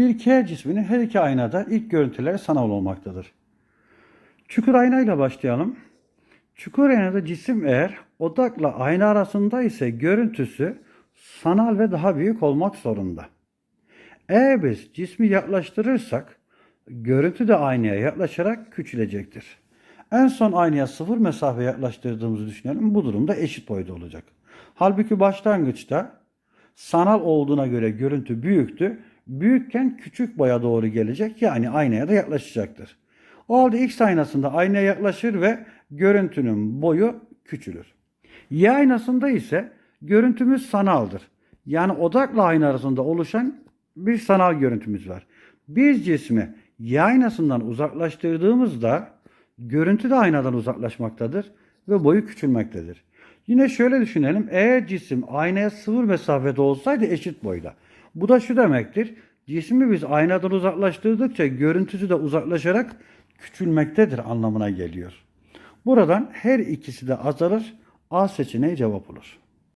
Bir K cisminin her iki aynada ilk görüntüleri sanal olmaktadır. Çukur aynayla başlayalım. Çukur aynada cisim eğer odakla ayna arasında ise görüntüsü sanal ve daha büyük olmak zorunda. Eğer biz cismi yaklaştırırsak görüntü de aynaya yaklaşarak küçülecektir. En son aynaya sıfır mesafe yaklaştırdığımızı düşünelim. Bu durumda eşit boyda olacak. Halbuki başlangıçta sanal olduğuna göre görüntü büyüktü. Büyükken küçük boya doğru gelecek yani aynaya da yaklaşacaktır. O halde X aynasında aynaya yaklaşır ve görüntünün boyu küçülür. Y aynasında ise görüntümüz sanaldır. Yani odakla ayna arasında oluşan bir sanal görüntümüz var. Biz cismi Y aynasından uzaklaştırdığımızda görüntü de aynadan uzaklaşmaktadır ve boyu küçülmektedir. Yine şöyle düşünelim. Eğer cisim aynaya sıfır mesafede olsaydı eşit boyda. Bu da şu demektir. Cismi biz aynadan uzaklaştırdıkça görüntüsü de uzaklaşarak küçülmektedir anlamına geliyor. Buradan her ikisi de azalır. A seçeneği cevap olur.